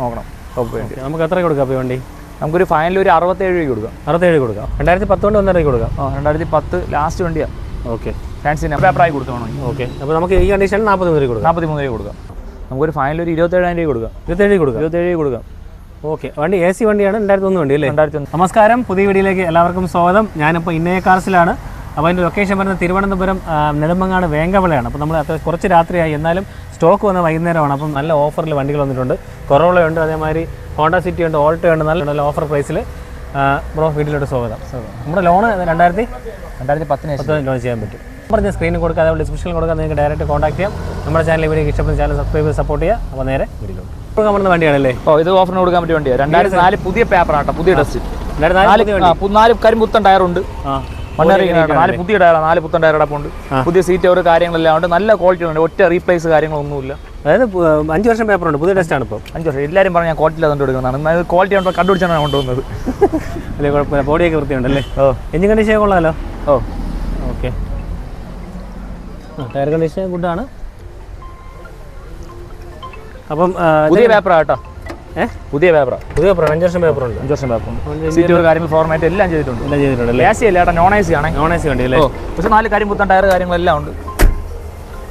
നോക്കണം. ടോപ്പ് വേണ്ടി. നമുക്ക് എത്ര കൊടുക്കാം അപ്പോൾ വണ്ടി? നമുക്കൊരു ഫൈനൽ ഒരു അറുപത്തേഴ് രൂപ കൊടുക്കാം. അറുപത്തേഴ് കൊടുക്കാം. രണ്ടായിരത്തി പത്ത് കൊണ്ട് ഒന്നര കൊടുക്കാം. ആ രണ്ടായിരത്തി പത്ത് ലാസ്റ്റ് വണ്ടിയാണ് ഓക്കെ. ഫാൻസി പേപ്പറായി കൊടുത്തോണം ഓക്കെ. അപ്പോൾ നമുക്ക് ഈ കണ്ടീഷനിൽ മൂന്ന് രൂപ കൊടുക്കാം. നാൽപ്പത്തി മൂന്ന് രൂപ കൊടുക്കാം. നമുക്കൊരു ഫൈനൽ ഒരു ഇരുപത്തേഴായിരം രൂപ കൊടുക്കാം. ഇരുപത്തേഴ് കൊടുക്കാം. ഇരുപത്തേഴ് രൂപ കൊടുക്കാം. ഓക്കെ. വണ്ടി എ സി വണ്ടിയാണ് രണ്ടായിരത്തി ഒന്ന് വണ്ടി അല്ലേ? രണ്ടായിരത്തി ഒന്ന്. നമസ്കാരം. പുതിയ വീഡിയോയിലേക്ക് എല്ലാവർക്കും സ്വാഗതം. ഞാനിപ്പോൾ ഇന്നയ കാർസിലാണ്. അപ്പോൾ അതിന്റെ ലൊക്കേഷൻ വരുന്നത് തിരുവനന്തപുരം നെടുമ്പങ്ങാട് നെടുമങ്ങാട് വേങ്കവിളയാണ് അപ്പോൾ നമ്മൾ അത്ര കുറച്ച് രാത്രിയായി. എന്നാലും സ്റ്റോക്ക് വന്ന വൈകുന്നേരമാണ്. അപ്പം നല്ല ഓഫറിൽ വണ്ടികൾ വന്നിട്ടുണ്ട്. കൊറോളയുണ്ട് അതേമാതിരി ഹോണ്ട സിറ്റി ഉണ്ട് ഓൾട്ടോ ഉണ്ട്. നല്ല നല്ല ഓഫർ പ്രൈസിൽ ബ്രോ വീട്ടിലോട്ട് സ്വാഗതം. നമ്മുടെ ലോണ് രണ്ടായിരത്തി രണ്ടായിരത്തി പത്തിന് പത്തിന് ലോൺ ചെയ്യാൻ പറ്റും. പറഞ്ഞ സ്ക്രീനിൽ കൊടുക്കുക അതേപോലെ ഡിസ്ക്രിപ്ഷനിൽ കൊടുക്കുക നിങ്ങൾക്ക് ഡയറക്റ്റ് കോൺടാക്ട് ചെയ്യാം. നമ്മുടെ ചാനൽ വീഡിയോ ഇഷ്ടപ്പെടുന്ന ചാനൽ സബ്സ്ക്രൈബ് ചെയ്ത് സപ്പോർട്ട് ചെയ്യുക. അപ്പോൾ നേരെ വീട്ടിലോട്ട്. ഇപ്പോൾ നമ്മുടെ വണ്ടിയാണല്ലേ? ഓ ഇത് ഓഫറിന് കൊടുക്കാൻ പറ്റിയ വണ്ടിയാണ് രണ്ടായിരത്തി നാല് പുതിയ പേപ്പറാട്ടോ പുതിയ ഡസ്റ്റ് രണ്ടായിരത്തി നാല് കരിമ്പുത്തൻ ടയറുണ്ട് നാല് പുതിയ ടയറാണ് നാല് പുത്തൻ ടയർ അടപ്പുണ്ട് പുതിയ സീറ്റ് ഒരു കാര്യങ്ങളെല്ലാം ഉണ്ട്. നല്ല ക്വാളിറ്റി ഉണ്ട്. ഒറ്റ റീപ്ലേസ് കാര്യങ്ങളൊന്നുമില്ല. അതായത് അഞ്ച് വർഷം പേപ്പർ ഉണ്ട്. പുതിയ ടെസ്റ്റ് ആണ് ഇപ്പോൾ അഞ്ച് വർഷം. എല്ലാവരും പറഞ്ഞ ഞാൻ ക്വാളിറ്റി അതുകൊണ്ട് എടുക്കുന്നതാണ് ക്വാളിറ്റി ഉണ്ടോ? കണ്ടുപിടിച്ചാണ് കൊണ്ടുവന്നത്. അല്ലേ കുഴപ്പമില്ല. ബോഡിയൊക്കെ വൃത്തിയുണ്ടല്ലേ? ഓ. എഞ്ചിൻ കണ്ടീഷൻ കൊള്ളാമല്ലോ ഓ. ഓക്കെ ടയർ കണ്ടീഷൻ ഗുഡാണ് അപ്പം പുതിയ പേപ്പറാണ് കേട്ടോ. പുതിയ പേപ്പറാ. പുതിയ പേപ്പർ അഞ്ച് വർഷം പേപ്പർ ഉണ്ട് അഞ്ച് വർഷം പേപ്പർ. സീറ്റ് ഒരു കാര്യങ്ങൾ ഫോർമാറ്റ് എല്ലാം ചെയ്തിട്ടുണ്ട്. എല്ലാം ചെയ്തിട്ടുണ്ടല്ലേ എ സി അല്ല ഏട്ടാ നോൺ എ സി ആണ്. നോൺ എ സി ഉണ്ട് നാല് പക്ഷെ നാല് കരിമ്പുത്തൻ ടയർ കാര്യങ്ങളെല്ലാം ഉണ്ട്.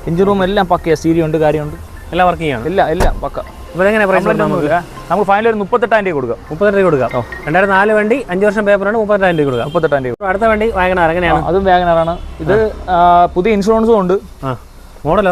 എഞ്ചിൻ റൂം എല്ലാം പക്ക സീരി ഉണ്ട് കാര്യമുണ്ട് എല്ലാം വർക്കിംഗ് ആണ്. ഇല്ല എല്ലാം പക്ക. ഇപ്പോൾ എങ്ങനെ പ്രൈസ് നമ്മൾ ഫൈനൽ ഒരു മുപ്പത്തെട്ടായിരം രൂപ കൊടുക്കുക മുപ്പത്തെട്ട് രൂപ കൊടുക്കാം. രണ്ടായിരത്തി നാല് വണ്ടി അഞ്ച് വർഷം പേപ്പറാണ് മുപ്പത്തെട്ടായിരം രൂപ കൊടുക്കുക മുപ്പത്തെട്ടായിരം രൂപ അടുത്ത വണ്ടി വാഗണാർ എങ്ങനെയാണ്? അതും വാഗനറാണ് ഇത് പുതിയ ഇൻഷുറൻസും ഉണ്ട്. മോഡലോ?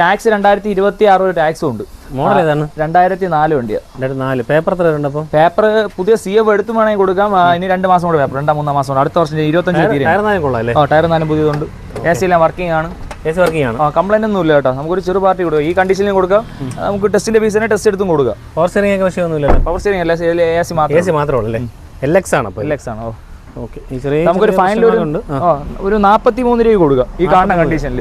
ടാക്സ് രണ്ടായിരത്തി ഇരുപത്തി ആറ് ഒരു ടാക്സും ഉണ്ട്. മോഡൽ ഏതാണ്? രണ്ടായിരത്തി നാല് വണ്ടിയാണ് രണ്ടായിരത്തി നാല് പേപ്പർ എത്ര ഉണ്ട് അപ്പോൾ പേപ്പർ പുതിയ സി എഫ് എടുത്തു വേണമെങ്കിൽ കൊടുക്കാം. ഇനി രണ്ട് മാസം കൂടെ പേപ്പർ രണ്ടാം മൂന്നാം മാസം കൂടെ. അടുത്ത വർഷം ഇരുപത്തഞ്ച് തീരെ ടയർ നാല് അല്ലേ? ആ ടയർ നാലും പുതിയതുണ്ട്. എ സി എല്ലാം വർക്കിംഗ് ആണ്. എ സി വർക്കിംഗ് ആണ്. ആ കംപ്ലൈന്റ് ഒന്നും ഇല്ല കേട്ടോ. നമുക്കൊരു ചെറു പാർട്ടി കൊടുക്കുക ഈ കണ്ടീഷനിൽ കൊടുക്കാം. നമുക്ക് ടെസ്റ്റിന്റെ ഫീസിനെ ടെസ്റ്റ് എടുത്തും കൊടുക്കുക പവർ സ്റ്റിയറിംഗ് ഒക്കെ പവർ സ്റ്റിയറിംഗ് അല്ല എ സി എ മാത്രം സി മാത്രമേ ഉള്ളൂ അല്ലേ? എൽ എക്സ് ആണ് അപ്പോൾ എൽ എക്സ് ആണ് ഓ. നമുക്കൊരു ഫൈനൽ ഒരു ഒരു നാൽപ്പത്തി മൂന്ന് രൂപ കൊടുക്കുക ഈ കാണുന്ന കണ്ടീഷനിൽ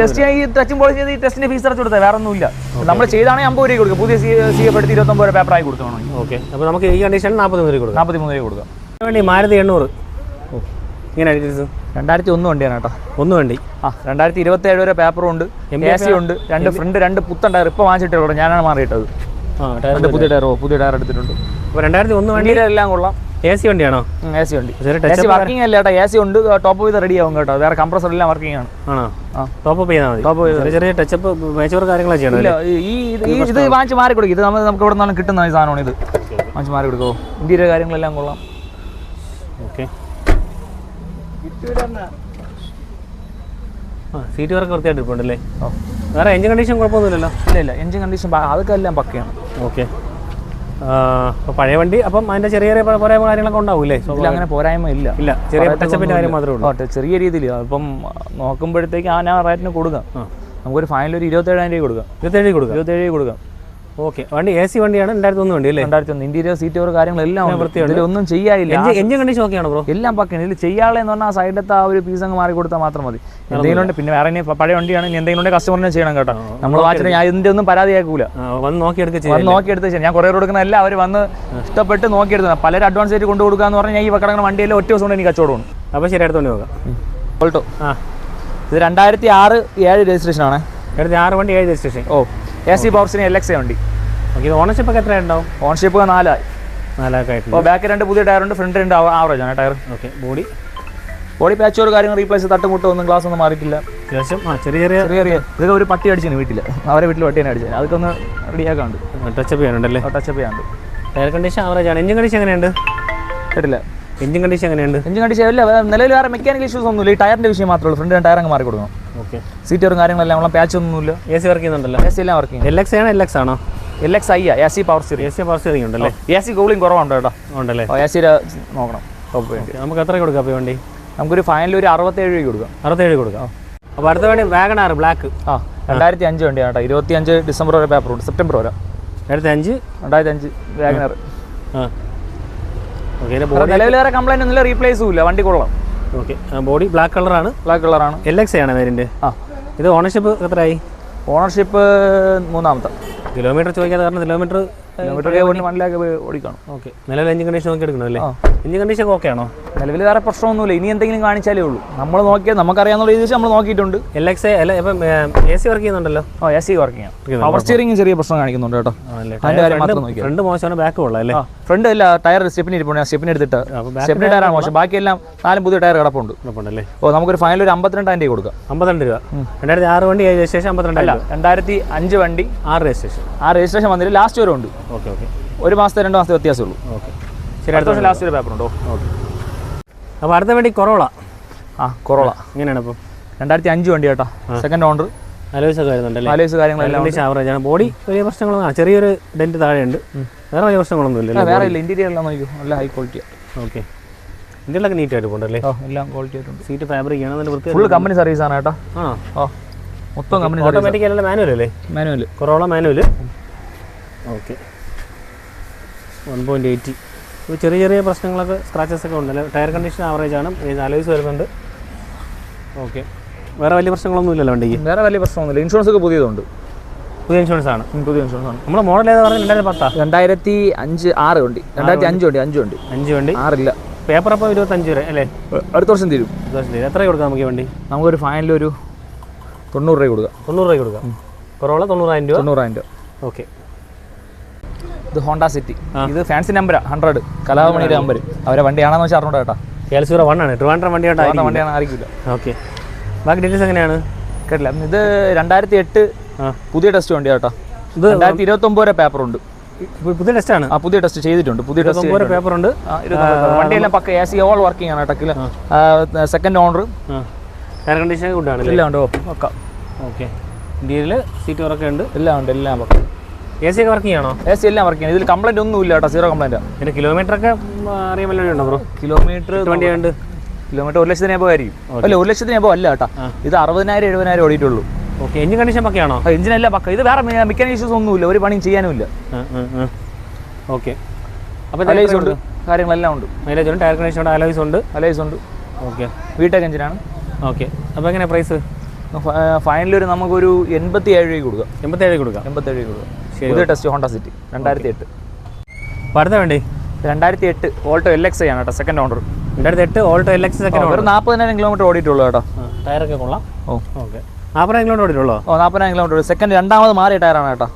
ടെസ്റ്റ് ചെയ്യാൻ ഈ ടച്ചും പോളിഷ് ചെയ്ത് ഈ ടെസ്റ്റിന്റെ ഫീസ് അടച്ചു കൊടുത്താൽ വേറെ ഒന്നുമില്ല. നമ്മൾ ചെയ്താണെങ്കിൽ അമ്പത് രൂപ കൊടുക്കുക. പുതിയ സി സി എഫ് എടുത്ത് ഇരുപത്തൊമ്പത് രൂപ പേപ്പറായി കൊടുത്തോണം ഓക്കെ. അപ്പോൾ നമുക്ക് ഈ കണ്ടീഷനിൽ നാൽപ്പത് രൂപ കൊടുക്കുക നാൽപ്പത്തി മൂന്ന് രൂപ കൊടുക്കുക വേണ്ടി മാരുതി എണ്ണൂറ്. ഇങ്ങനെ രണ്ടായിരത്തി ഒന്ന് വണ്ടിയാണ് കേട്ടോ. ഒന്ന് വേണ്ടി. ആ രണ്ടായിരത്തി ഇരുപത്തി ഏഴ് വരെ പേപ്പറും ഉണ്ട് എ സി ഉണ്ട് രണ്ട് ഫ്രണ്ട് രണ്ട് പുത്തൻ ടയർ ഇപ്പോൾ വാങ്ങിച്ചിട്ടുള്ളൂ ഞാനാണ് മാറിയിട്ടത്. ആ ടയർ രണ്ട് പുതിയ ടയറോ പുതിയ ടയർ എടുത്തിട്ടുണ്ട്. അപ്പോൾ രണ്ടായിരത്തി ഒന്ന് വണ്ടിയിലെല്ലാം എല്ലാം കൊള്ളാം. എ സി വണ്ടിയാണോ? എ സി വണ്ടി. ചെറിയ എ വർക്കിംഗ് അല്ല കേട്ടോ. എ സി ഉണ്ട്. ടോപ്പ് ചെയ്ത് റെഡി ആവും കേട്ടോ. വേറെ കംപ്രസർ എല്ലാം വർക്കിംഗ് ആണ്. ടോപ്പ് അപ്പ് ചെയ്താൽ മതി. Top up ചെറിയ ചെറിയ ടച്ചപ്പ് മേച്ചോർ കാര്യങ്ങളൊക്കെ ചെയ്യണം ഇല്ല ഈ ഇത് ഇത് വാങ്ങിച്ച് മാറി കൊടുക്കും. ഇത് നമ്മൾ നമുക്ക് ഇവിടെ നിന്നാണ് കിട്ടുന്ന സാധനമാണ് ഇത്. വാങ്ങിച്ച് മാറി കൊടുക്കുമോ ഇന്ത്യയുടെ കാര്യങ്ങളെല്ലാം കൊള്ളാം. ഓക്കെ സീറ്റ് വർക്ക് വൃത്തിയായിട്ട് ഇരിപ്പുണ്ടല്ലേ? വേറെ എഞ്ചിൻ കണ്ടീഷൻ കുഴപ്പമൊന്നുമില്ലല്ലോ? ഇല്ല ഇല്ല. എഞ്ചിൻ കണ്ടീഷൻ അതൊക്കെ എല്ലാം പക്കയാണ്. ഓക്കെ അപ്പോൾ പഴയ വണ്ടി അപ്പം അതിന്റെ ചെറിയ ചെറിയ പോരായ്മ കാര്യങ്ങളൊക്കെ ഉണ്ടാവില്ലേ അങ്ങനെ പോരായ്മ ഇല്ല. ഇല്ല ചെറിയ ടച്ചപ്പിന്റെ കാര്യം മാത്രമേ ഉള്ളൂ. ചെറിയ രീതിയിൽ അപ്പം നോക്കുമ്പോഴത്തേക്ക് ആ ഞാൻ റേറ്റിന് കൊടുക്കാം. നമുക്കൊരു ഫൈനൽ ഒരു ഇരുപത്തേഴായിരം രൂപ കൊടുക്കാം. ഇരുപത്തേഴ് കൊടുക്കാം. ഇരുപത്തേഴ് രൂപ കൊടുക്കാം. ഓക്കെ. വണ്ടി എ സി വണ്ടിയാണ് രണ്ടായിരത്തി ഒന്ന് വണ്ടി അല്ലേ? രണ്ടായിരത്തി ഒന്ന്. ഇന്റീരിയർ സീറ്റ് കാര്യങ്ങളെല്ലാം വൃത്തിയാണ് ഇതിലൊന്നും ചെയ്യാനില്ല. എഞ്ചിൻ കണ്ടീഷൻ ഓക്കെയാണ് ബ്രോ എല്ലാം പക്കാണ് ഇതിൽ ചെയ്യാളെ എന്ന് പറഞ്ഞാൽ ആ സൈഡത്തെ ആ ഒരു പീസ് അങ്ങ് മാറി കൊടുത്താൽ മാത്രം മതി. എന്തെങ്കിലും ഉണ്ട് പിന്നെ വേറെ പഴയ വണ്ടിയാണ്. ഇനി എന്തെങ്കിലും ഉണ്ടെങ്കിൽ കസ്റ്റമറിനെ ചെയ്യണം കേട്ടോ. നമ്മൾ വാച്ചിട്ട് ഞാൻ ഇതിന്റെ ഒന്നും പരാതി കേൾക്കൂല വന്ന് നോക്കിയെടുത്ത് വന്ന് നോക്കിയെടുത്ത് ശരി ഞാൻ കുറെ കൊടുക്കുന്ന എല്ലാം അവർ വന്ന് ഇഷ്ടപ്പെട്ട് നോക്കിയെടുത്തത് പലരും അഡ്വാൻസ് ആയിട്ട് കൊണ്ടു കൊടുക്കാന്ന് പറഞ്ഞാൽ ഈ വക്കടങ്ങൾ വണ്ടിയെല്ലാം ഒറ്റ ദിവസം കൊണ്ട് എനിക്ക് കച്ചവടം അപ്പോൾ ശരി അടുത്തോണ്ട് നോക്കാം. ഓൾട്ടോ. ആ. ഇത് രണ്ടായിരത്തി ആറ് ഏഴ് രജിസ്ട്രേഷൻ ആണ് രണ്ടായിരത്തി ആറ് വണ്ടി ഏഴ് രജിസ്ട്രേഷൻ. ഓ. എ സി പവർസിന് എൽ എക്സ് വണ്ടി ഓക്കെ ഇത് ഓണർഷിപ്പ് ഒക്കെ എത്ര ഉണ്ടാവും ഓൺഷിപ്പ് നാലായി നാലായിട്ട് അപ്പോൾ ബാക്ക് രണ്ട് പുതിയ ടയർ ഉണ്ട് ഫ്രണ്ട് രണ്ട് ആവറേജ് ആണ് tyre okay body body patch ഒരു കാര്യങ്ങൾ റീപ്ലേസ് തട്ടുമുട്ടോ ഒന്നും ഗ്ലാസ് ഒന്നും മാറിയിട്ടില്ല. അത്യാവശ്യം ആ ചെറിയ ചെറിയ ചെറിയ ചെറിയ ഇതൊക്കെ ഒരു പട്ടി അടിച്ചു വീട്ടിൽ അവരെ വീട്ടിൽ പട്ടിയാണ് അടിച്ചത് അതൊക്കെ ഒന്ന് റെഡിയാക്കാണ്ട് ടച്ചപ്പ് ചെയ്യാനുണ്ടല്ലേ? ടച്ചപ്പ് ചെയ്യാണ്ട് ടയർ കണ്ടീഷൻ ആവറേജ് ആണ്. എഞ്ചിൻ കണ്ടീഷൻ എങ്ങനെയുണ്ട്? കേട്ടില്ല. എഞ്ചിൻ കണ്ടീഷൻ എങ്ങനെയുണ്ട്? എഞ്ചിൻ കണ്ടീഷൻ ഇല്ല നിലവിൽ വേറെ മെക്കാനിക്കൽ ഇഷ്യൂസ് ഒന്നുമില്ല. ഈ ടയറിന്റെ വിഷയം മാത്രമേ ഉള്ളൂ. ഫ്രണ്ട് ടയർ അങ്ങ് മാറി കൊടുക്കണം ഓക്കെ സീറ്ററും കാര്യങ്ങളെല്ലാം നമ്മളെ പാച്ച് ഒന്നുമില്ല. എ സി വർക്ക് ചെയ്യുന്നുണ്ടല്ലോ. എ സി എല്ലാം വർക്ക് ചെയ്യുന്നത് എൽ എക്സ് ആണ് എൽ എക്സ് ആണോ? L X I A C power A steering C power steering ഉണ്ടല്ലേ? എ സി കൂളിംഗ് കുറവുണ്ട് കേട്ടോ. ഉണ്ടല്ലേ? എ സിയുടെ നോക്കണം. നമുക്ക് എത്ര കൊടുക്കാം അപ്പോൾ വണ്ടി? നമുക്കൊരു ഫൈനൽ ഒരു അറുപത്തേഴ് രൂപ കൊടുക്കാം. അറുപത്തേഴ് കൊടുക്കാം. അപ്പോൾ അടുത്ത വണ്ടി വാഗണാർ ബ്ലാക്ക് ആ രണ്ടായിരത്തി അഞ്ച് വണ്ടിയാണ് കേട്ടോ. ഇരുപത്തി അഞ്ച് ഡിസംബർ വരെ പേപ്പർ ഉണ്ട്. സെപ്റ്റംബർ വരെ. രണ്ടായിരത്തി അഞ്ച് രണ്ടായിരത്തി അഞ്ച് ബോഡി നിലവിൽ വേറെ കംപ്ലൈന്റ് ഒന്നുമില്ല റീപ്ലേസും ഇല്ല. വണ്ടി കൊള്ളാം. ഓക്കെ. ബോഡി ബ്ലാക്ക് കളറാണ്. ബ്ലാക്ക് കളറാണ്. എൽ എക്സ് ആണ് വേരിന്റെ ആ. ഇത് ഓണർഷിപ്പ് എത്രയായി? ഓണർഷിപ്പ് മൂന്നാമത്തെ. കിലോമീറ്റർ ചോദിക്കാതെ കാരണം കിലോമീറ്റർ കിലോമീറ്റർ വൺ ലാക്ക് ഓടിക്കണം. ഓക്കെ. നിലവിൽ എഞ്ചിൻ കണ്ടീഷൻ നോക്കി എടുക്കണം അല്ലേ? എഞ്ചിൻ കണ്ടീഷൻ ഓക്കെ ആണോ? നിലവിൽ വേറെ പ്രശ്നമൊന്നുമില്ല. ഇനി എന്തെങ്കിലും കാണിച്ചാലേ ഉള്ളൂ. നമ്മൾ നോക്കിയാൽ നമുക്കറിയാവുന്ന രീതിയിൽ നമ്മൾ നോക്കിയിട്ടുണ്ട്. എൽ എക്സ് അല്ല ഇപ്പം എ സി വർക്ക് ചെയ്യുന്നുണ്ടല്ലോ? ഓ എ സി വർക്ക് ആണ് പവർ സ്റ്റിയറിംഗ് ചെറിയ പ്രശ്നം കാണിക്കുന്നുണ്ട് കേട്ടോ. ആണല്ലേ. അതിന്റെ കാര്യം മാത്രം ഫ്രണ്ട് മോശമാണ് ബാക്ക് ഉള്ളല്ലേ അല്ലേ? ഫ്രണ്ട് അല്ല ടയർ സ്റ്റെപ്പിന് ഇരിപ്പുണ്ട്. സ്റ്റെപ്പിന് എടുത്തിട്ട്. സ്റ്റെപ്പിന് ടയറാണ് മോശം. ബാക്കിയെല്ലാം നാലും പുതിയ ടയർ കിടപ്പുണ്ട്. കുഴപ്പമുണ്ടല്ലേ ഓ നമുക്കൊരു ഫൈനൽ ഒരു അമ്പത്തിരണ്ടായിരം രൂപ കൊടുക്കാം. അമ്പത്തിരണ്ട് രൂപ. രണ്ടായിരത്തി ആറ് വണ്ടി ശേഷം അമ്പത്തിരണ്ടല്ല അല്ല രണ്ടായിരത്തി അഞ്ച് വണ്ടി. ആറ് രജിസ്ട്രേഷൻ. ആ രജിസ്ട്രേഷൻ വന്നിട്ട് ലാസ്റ്റ് വരെ ഉണ്ട് ഓക്കെ ഓക്കെ ഒരു മാസത്തെ രണ്ട് മാസത്തെ വ്യത്യാസമുള്ളൂ ഓക്കെ ശരി അടുത്ത വർഷം ലാസ്റ്റ് വരെ പേപ്പർ ഉണ്ടോ? ഓക്കെ. അപ്പോൾ അടുത്ത വേണ്ടി കുറവള ആ കൊറോള ഇങ്ങനെയാണ് ഇപ്പം? രണ്ടായിരത്തി അഞ്ച് വണ്ടി കേട്ടോ. സെക്കൻഡ് ഓണർ കാര്യങ്ങളെല്ലാം ബോഡി വലിയ പ്രശ്നങ്ങളൊന്നും ചെറിയൊരു ഡെന്റ് താഴെയുണ്ട്. വേറെ വലിയ പ്രശ്നങ്ങളൊന്നും ഇല്ല വേറെ ഇല്ല. ഇന്റീരിയർ എല്ലാം നോക്കിയോ നല്ല ഹൈ ക്വാളിറ്റി ഓക്കെ ഇന്ത്യയിലൊക്കെ നീറ്റ് ആയിട്ട് പോകണ്ടല്ലേ എല്ലാം ക്വാളിറ്റി ആയിട്ടുണ്ട്. സീറ്റ് ഫാബ്രിക് ആണ്. നല്ല വൃത്തി ഫുൾ കമ്പനി സർവീസ് ആണ് കേട്ടോ. ആണോ? ഓ. മൊത്തം കമ്പനി ഓട്ടോമാറ്റിക് അല്ല മാനുവൽ അല്ലേ? Manual Corolla manual okay. One point eighty ഇപ്പോൾ ചെറിയ ചെറിയ പ്രശ്നങ്ങളൊക്കെ സ്ക്രാച്ചസ് ഒക്കെ ഉണ്ടല്ലോ ടയർ കണ്ടീഷൻ ആവറേജ് ആണ്. അലോയ്സ് വരുന്നുണ്ട്. ഓക്കെ. വേറെ വലിയ പ്രശ്നങ്ങളൊന്നും ഇല്ലല്ലോ വണ്ടിക്ക്? വേറെ വലിയ പ്രശ്നമൊന്നുമില്ല. ഇൻഷുറൻസ് ഒക്കെ പുതിയതുണ്ട്. പുതിയ ഇൻഷുറൻസ് ആണ്. പുതിയ ഇൻഷുറൻസ് ആണ്. നമ്മുടെ മോഡൽ ഏതാ പറഞ്ഞത്? രണ്ടായിരത്തി പത്താ? രണ്ടായിരത്തി അഞ്ച് ആറ് വണ്ടി. രണ്ടായിരത്തി അഞ്ച് വണ്ടി അഞ്ച് വണ്ടി. അഞ്ച് വണ്ടി. ആറില്ല. പേപ്പർ അപ്പോൾ ഇരുപത്തഞ്ച് വരെ അല്ലേ? അടുത്ത വർഷം തീരും. അടുത്ത വർഷം തീരും. എത്ര കൊടുക്കാം നമുക്ക് ഈ വണ്ടി? നമുക്കൊരു ഫൈനൽ ഒരു തൊണ്ണൂറ് രൂപ കൊടുക്കുക. തൊണ്ണൂറ് രൂപ കൊടുക്കുക. കൊറോള തൊണ്ണൂറായിരം രൂപ. തൊണ്ണൂറായിരം രൂപ. ഓക്കെ. ഇത് ഹോണ്ട സിറ്റി. ഇത് ഫാൻസി നമ്പരാണ് ഹൺഡ്രഡ് കലാഭമണിയുടെ നമ്പർ അവരെ വണ്ടിയാണെന്ന് വെച്ചാൽ അറിഞ്ഞൂടാ കേട്ടോ. സീറോ വൺ ആണ്. ട്രിവാൻഡ്രം വണ്ടി ഹോണ്ട ആയിട്ടായിരിക്കും വണ്ടിയാണ് ആയിരിക്കില്ല. ഓക്കെ. ബാക്കി ഡീറ്റെയിൽസ് എങ്ങനെയാണ്? കേട്ടില്ല. ഇത് രണ്ടായിരത്തി എട്ട് പുതിയ ടെസ്റ്റ് വണ്ടി കേട്ടോ. ഇത് രണ്ടായിരത്തി ഇരുപത്തി ഒമ്പത് വരെ പേപ്പർ ഉണ്ട് പുതിയ ടെസ്റ്റ് ആണ്? ആ പുതിയ ടെസ്റ്റ് ചെയ്തിട്ടുണ്ട്. പുതിയ ടെസ്റ്റ് പേപ്പർ. ഉണ്ട് വണ്ടിയെല്ലാം പക്ക എ സി ഓൾ വർക്കിംഗ് ആണ് കേട്ടോ. സെക്കൻഡ് ഓണർ എയർ കണ്ടീഷൻ ആണല്ലേ എല്ലാം ഉണ്ട്? ഓ, പക്ക. ഓക്കെ. ഇന്ത്യയിൽ സീറ്റ് വർക്ക് ഉണ്ട്. എല്ലാം ഉണ്ട് എല്ലാം വർക്ക് എ സി ഒക്കെ വർക്ക് ചെയ്യണോ? എ സി എല്ലാം വർക്ക് ചെയ്യണം. ഇതിൽ കംപ്ലൈന്റ് ഒന്നും ഇല്ല കേട്ടോ സീറോ കംപ്ലൈന്റ് പിന്നെ കിലോമീറ്റർ ഒക്കെ അറിയാൻ വല്ലതും ഉണ്ടോ ബ്രോ കിലോമീറ്റർ വണ്ടി ഉണ്ട് കിലോമീറ്റർ ഒരു ലക്ഷത്തിന് എബോ ആയിരിക്കും അല്ല ഒരു ലക്ഷത്തിന് എബോ അല്ല കേട്ടോ. ഇത് അറുപതിനായിരം എഴുപതിനായിരം ഓടിയിട്ടുള്ളൂ. ഓക്കെ എഞ്ചിൻ കണ്ടീഷൻ ഒക്കെ ആണോ? എഞ്ചിനെല്ലാം പക്ക. ഇത് വേറെ മെക്കാനിക് ഇഷ്യൂസ് ഒന്നുമില്ല ഒരു പണിയും ചെയ്യാനും ഇല്ല. ഓക്കെ. അപ്പോൾ അലൈസ് ഉണ്ട്. കാര്യങ്ങളെല്ലാം ഉണ്ട്. മൈലേജ് ഉണ്ട് ടയർ കണ്ടീഷൻ ഉണ്ട് അലോയ്സ് ഉണ്ട്. അലൈസ് ഉണ്ട്. ഓക്കെ. വീട്ടേക്ക് എഞ്ചിനാണ് ഓക്കെ. അപ്പോൾ എങ്ങനെയാണ് പ്രൈസ് ഫൈനൽ ഒരു നമുക്കൊരു എൺപത്തി ഏഴ് രൂപ കൊടുക്കാം എൺപത്തേഴ് കൊടുക്കാം. എൺപത്തേഴ് രൂപ കൊടുക്കാം. പുതിയ ടെസ്റ്റ് ഹോണ്ട സിറ്റി രണ്ടായിരത്തി എട്ട്. പഠിത്തം വേണ്ടി? രണ്ടായിരത്തി എട്ട് ഓൾട്ടോ എൽ എക്സ് ആണ് കേട്ടോ സെക്കൻഡ് ഓണർ രണ്ടായിരത്തി എട്ട് ഓൾട്ടോ എൽ എക്സ് സെക്കൻഡ് ഒരു നാൽപ്പതിനായിരം കിലോമീറ്റർ ഓടിയിട്ടുള്ളൂ കേട്ടോ. ടയറൊക്കെ കൊള്ളാം. ഓ. ഓക്കെ. നാൽപ്പതിനായിരം കിലോമീറ്റർ ഓടിയിട്ടുള്ളൂ? ഓ നാൽപ്പതിനായിരം കിലോമീറ്റർ സെക്കൻഡ് രണ്ടാമത് മാറിയ ടയറാണ് കേട്ടോ.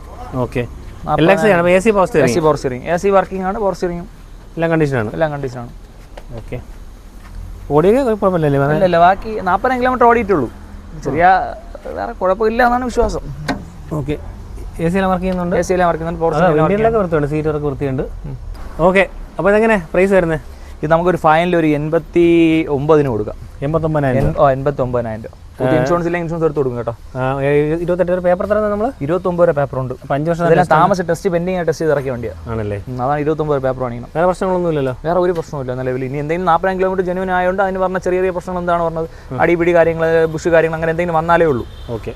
ഓക്കെ. എൽ എക്സ് ആണ് A C post A C power steering A C working ആണ് പവർ സ്റ്റിയറിംഗും എല്ലാം കണ്ടീഷനാണ് എല്ലാം കണ്ടീഷനാണ് ഓക്കെ. ഓടിയൊക്കെ കുഴപ്പമില്ലല്ലേ? ബാക്കി നാൽപ്പതിനായിരം കിലോമീറ്റർ ഓടിയിട്ടുള്ളൂ. ചെറിയ വേറെ കുഴപ്പമില്ല എന്നാണ് വിശ്വാസം. ഓക്കെ. എ സി എല്ലാം വർക്ക് ചെയ്യുന്നുണ്ട്. എ സി എല്ലാം വർക്ക് ചെയ്യുന്നുണ്ട്. വൃത്തിയുണ്ട് സീറ്റൊക്കെ വൃത്തിയുണ്ട്. ഓക്കെ. അപ്പോൾ ഇതെങ്ങനെ? പ്രൈസ് വരുന്നത് ഇത് നമുക്കൊരു ഫൈനൽ ഒരു എൺപത്തി ഒമ്പതിന് കൊടുക്കാം. എൺപത്തൊമ്പതിനായിരം എൻ- ഓ എൺപത്തി ഒമ്പതിനായിരം രൂപ. പുതിയ ഇൻഷുറൻസ് ഇല്ല ഇൻഷുറൻസ് എടുത്ത് കൊടുക്കും കേട്ടോ. ഇരുപത്തെട്ട് പേപ്പർ നമ്മൾ ഇരുപത്തൊമ്പത് പേപ്പർ ഉണ്ട്. അഞ്ച് വർഷം ഇതെല്ലാം താമസം ടെസ്റ്റ് പെൻഡിങ് ടെസ്റ്റ് ചെയ്ത് ഇറക്കിയ വണ്ടിയാണ് ആണല്ലേ? അതാണ് ഇരുപത്തൊമ്പത് പേപ്പർ പണിയണം വേറെ പ്രശ്നങ്ങളൊന്നും ഇല്ലല്ലോ? വേറെ ഒരു പ്രശ്നമില്ല നിലവിൽ ഇനി എന്തെങ്കിലും നാൽപ്പതാം കിലോമീറ്റർ ജനുവൻ ആയതുകൊണ്ട് അതിന് പറഞ്ഞ ചെറിയ ചെറിയ പ്രശ്നങ്ങൾ എന്താണ് പറഞ്ഞത്? അടിപിടി കാര്യങ്ങൾ ബുഷ് കാര്യങ്ങൾ അങ്ങനെ എന്തെങ്കിലും വന്നാലേ ഉള്ളൂ. ഓക്കെ.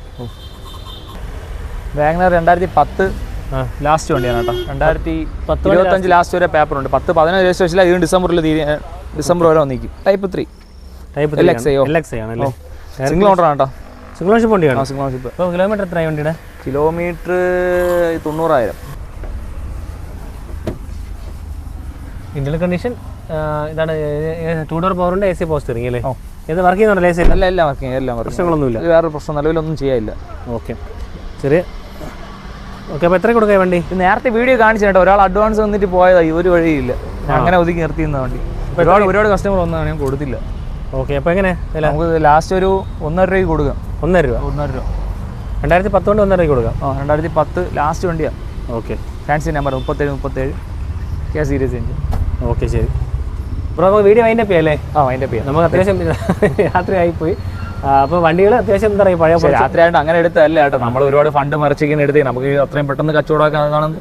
വാഗ്നർ രണ്ടായിരത്തി പത്ത് ലാസ്റ്റ് വണ്ടിയാണ് കേട്ടോ. രണ്ടായിരത്തി പത്ത് ഇരുപത്തഞ്ച് ലാസ്റ്റ് വരെ പേപ്പർ ഉണ്ട്. പത്ത് പതിനഞ്ച് രജിസ്ട്രേഷനിൽ ഇതിന് ഡിസംബറിൽ ഡിസംബർ വരെ വന്നിരിക്കും. Type three type? L X ആണല്ലേ? സിംഗിൾ ഓണർ ആണ്? കേട്ടോ സിംഗിൾ ഓൺഷിപ്പ് വണ്ടിയാണ് സിംഗിൾ ഓണർഷിപ്പ് അപ്പോൾ കിലോമീറ്റർ എത്രയായി വണ്ടിയുടെ? കിലോമീറ്റർ തൊണ്ണൂറായിരം. ഇന്ത്യൻ കണ്ടീഷൻ ഇതാണ് ടൂ ഡോർ പവറിന്റെ എ സി പോസ്റ്റ് അല്ലേ? ഇത് വർക്ക് ചെയ്യുന്നുണ്ടല്ലോ എ സി എല്ലാം എല്ലാം വർക്കിംഗ് എല്ലാം വർക്കിംഗ് പ്രശ്നങ്ങളൊന്നുമില്ല. വേറെ പ്രശ്നം നിലവിലൊന്നും ചെയ്യാനില്ല. ഓക്കെ ചെറിയ ഓക്കെ അപ്പോൾ എത്ര കൊടുക്കുക വണ്ടി? നേരത്തെ വീഡിയോ കാണിച്ചു കേട്ടോ. ഒരാൾ അഡ്വാൻസ് വന്നിട്ട് പോയതായി ഒരു വഴിയില്ല. അങ്ങനെ ഒതുക്കി നിർത്തിയിരുന്ന വണ്ടി. ഒരുപാട് ഒരുപാട് കസ്റ്റമർ വന്നതാണ് ഞാൻ കൊടുത്തില്ല. ഓക്കെ അപ്പോൾ എങ്ങനെ വില? നമുക്ക് ലാസ്റ്റ് ഒരു ഒന്നര രൂപ കൊടുക്കാം. ഒന്നര രൂപ. ഒന്നര രൂപ. രണ്ടായിരത്തി പത്ത് കൊണ്ട് ഒന്നര രൂപ കൊടുക്കാം. ആ രണ്ടായിരത്തി പത്ത് ലാസ്റ്റ് വണ്ടിയാണ് ഓക്കെ. ഫാൻസി നമ്പർ മുപ്പത്തേഴ് മുപ്പത്തേഴ്. കെ സീരീസ് എഞ്ചിൻ ഓക്കെ ശരി. അപ്പോൾ നമുക്ക് വീഡിയോ അതിന്റെ അല്ലേ? ആ അതിന്റെ പേ നമുക്ക് അത്യാവശ്യം രാത്രി ആയിപ്പോയി അപ്പോൾ വണ്ടികൾ അത്യാവശ്യം എന്താ പറയുക പഴയ രാത്രിയായിട്ട് രാത്രി അങ്ങനെ എടുത്തല്ല കേട്ടോ. നമ്മൾ ഒരുപാട് ഫണ്ട് മറിച്ചിങ്ങനെ എടുത്തേ നമുക്ക് അത്രയും പെട്ടെന്ന് കച്ചവടമാക്കാനാണ്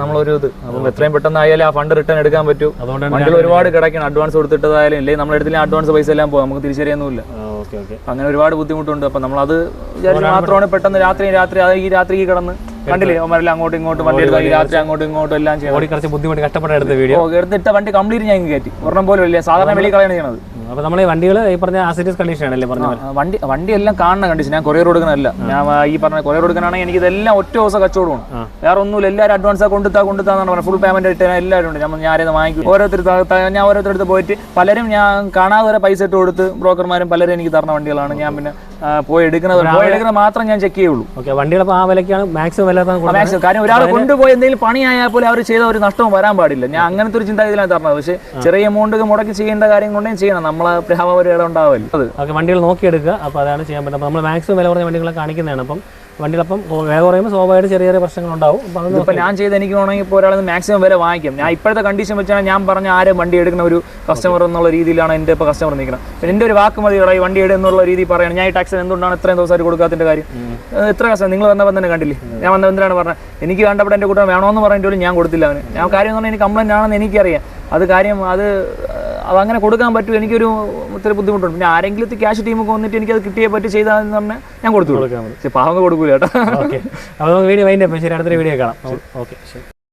നമ്മളൊരു ഇത്. അപ്പം എത്രയും പെട്ടെന്ന് ആയാലും ആ ഫണ്ട് റിട്ടേൺ എടുക്കാൻ പറ്റൂ. അതുകൊണ്ട് വണ്ടികൾ ഒരുപാട് കിടക്കണം. അഡ്വാൻസ് കൊടുത്തിട്ടതായാലും ഇല്ലെങ്കിൽ നമ്മൾ എടുത്തില്ല അഡ്വാൻസ് പൈസ എല്ലാം പോകും നമുക്ക് തിരിച്ചറിയൊന്നുമില്ല ഓക്കെ അങ്ങനെ ഒരുപാട് ബുദ്ധിമുട്ടുണ്ട്. അപ്പൊ നമ്മളത് വിചാരിച്ച് മാത്രമാണ് പെട്ടെന്ന് രാത്രി രാത്രി ഈ രാത്രി കിടന്ന്. കണ്ടില്ലേ? അവന്മാരെല്ലാം അങ്ങോട്ടും ഇങ്ങോട്ടും വണ്ടി എടുത്ത് രാത്രി അങ്ങോട്ടും ഇങ്ങോട്ടും എല്ലാം ചെയ്യും കുറച്ച് ബുദ്ധിമുട്ട് കഷ്ടപ്പെട്ട് എടുത്ത വീഡിയോ. എടുത്തിട്ട വണ്ടി കംപ്ലീറ്റ് ഞാൻ കയറ്റി. ഒരെണ്ണം പോലും ഇല്ല. സാധാരണ വെളിയിൽ കളയാണ് ചെയ്യണത്. അപ്പോൾ നമ്മൾ ഈ വണ്ടികൾ ഈ പറഞ്ഞ ആസിറ്റീസ് കണ്ടീഷൻ ആണല്ലേ പറഞ്ഞ വണ്ടി വണ്ടി എല്ലാം കാണുന്ന കണ്ടീഷൻ ഞാൻ കൊറിയർ കൊടുക്കണല്ല ഞാൻ ഈ പറഞ്ഞ കൊറിയർ കൊടുക്കാനാണെങ്കിൽ എനിക്ക് ഇതെല്ലാം ഒറ്റ ദിവസം കച്ചവടമാണ് ആ. വേറെ ഒന്നുമില്ല. എല്ലാവരും അഡ്വാൻസ് ആ കൊണ്ടുത്താ കൊണ്ടുത്താന്നാണ് പറഞ്ഞത്. ഫുൾ പേയ്മെന്റ് ഇട്ട് എല്ലാവരും ഉണ്ട്. ഞാൻ ആരെയും വാങ്ങിക്കും. ഓരോരുത്തർ ഞാൻ ഓരോരുത്തരടുത്ത് പോയിട്ട് പലരും ഞാൻ കാണാതെ വരെ പൈസ ഇട്ട് കൊടുത്ത് ബ്രോക്കർമാരും പലരും എനിക്ക് തരുന്ന വണ്ടികളാണ്. ഞാൻ പിന്നെ ആ, പോയി എടുക്കുന്നത്. പോയി എടുക്കുന്നത് മാത്രം ഞാൻ ചെക്ക് ചെയ്യുള്ളൂ. ഓക്കെ വണ്ടിയുടെ ആ വിലക്കാണ് മാക്സിമം മാക്സിമം കാര്യം ഒരാൾ കൊണ്ടുപോയി എന്തെങ്കിലും പണിയായാൽ പോലും അവർ ചെയ്ത ഒരു നഷ്ടവും വരാൻ പാടില്ല. ഞാൻ അങ്ങനത്തെ ഒരു ചിന്താഗതിയിലാണ് തരണത്. പക്ഷേ ചെറിയ എമൗണ്ട് മുടക്കി ചെയ്യേണ്ട കാര്യം കൊണ്ടേ ചെയ്യണം. നമ്മളെ ലാഭം ഉണ്ടാവില്ല. അത് ഓക്കെ വണ്ടികൾ നോക്കിയെടുക്കുക. അപ്പോൾ അതാണ് ചെയ്യാൻ പറ്റുന്നത്. നമ്മൾ മാക്സിമം വില കുറഞ്ഞ വണ്ടികളെ കാണിക്കുന്നതാണ്. അപ്പം വണ്ടികളപ്പം വേഗം കുറയുമ്പോൾ സ്വാഭാവികമായിട്ട് ചെറിയ ചെറിയ പ്രശ്നങ്ങളുണ്ടാവും. അപ്പോൾ ഞാൻ ചെയ്ത് എനിക്ക് വേണമെങ്കിൽ ഇപ്പോൾ ഒരാൾ മാക്സിമം വരെ വാങ്ങിക്കും. ഞാൻ ഇപ്പോഴത്തെ കണ്ടീഷൻ വെച്ചാൽ ഞാൻ പറഞ്ഞ ആരും വണ്ടി എടുക്കുന്ന ഒരു കസ്റ്റമർ എന്നുള്ള രീതിയിലാണ് എന്റെ ഇപ്പോൾ കസ്റ്റമർ നിൽക്കുന്നത്. എന്റെ ഒരു വാക്ക് മതി ഈ വണ്ടി എന്നുള്ള രീതി പറയണം. ഞാൻ ഈ ടാക്സിൽ എന്തുകൊണ്ടാണ് ഇത്രയും ദിവസമായിട്ട് കൊടുക്കാത്തതിന്റെ കാര്യം? എത്ര കസ്റ്റമർ നിങ്ങൾ വന്നപ്പോൾ തന്നെ കണ്ടില്ലേ? ഞാൻ വന്ന എന്തിനാണ് പറഞ്ഞത്? എനിക്ക് വേണ്ടപ്പെട്ട എന്റെ കൂട്ടം വേണമെന്ന് പറഞ്ഞിട്ട് പോലും ഞാൻ കൊടുത്തില്ല അവന്. ഞാൻ കാര്യം എന്ന് പറഞ്ഞാൽ എനിക്ക് കംപ്ലൈന്റ് ആണെന്ന് എനിക്കറിയാം. അത് കാര്യം അത് അതങ്ങനെ കൊടുക്കാൻ പറ്റും എനിക്കൊരു ഒത്തിരി ബുദ്ധിമുട്ടുണ്ട്. പിന്നെ ആരെങ്കിലും ക്യാഷ് ടീമൊക്കെ വന്നിട്ട് എനിക്ക് അത് കിട്ടിയേ പറ്റി ചെയ്താൽ പറഞ്ഞാൽ ഞാൻ കൊടുത്തു കൊടുക്കാൻ പക്ഷേ പാവങ്ങൾ കൊടുക്കൂല കേട്ടോ. ഓക്കെ. അപ്പോൾ നമുക്ക് വീഡിയോ വൈകിട്ട് ശരി അടുത്തൊരു വീഡിയോ കാണാം. ഓക്കെ ശരി.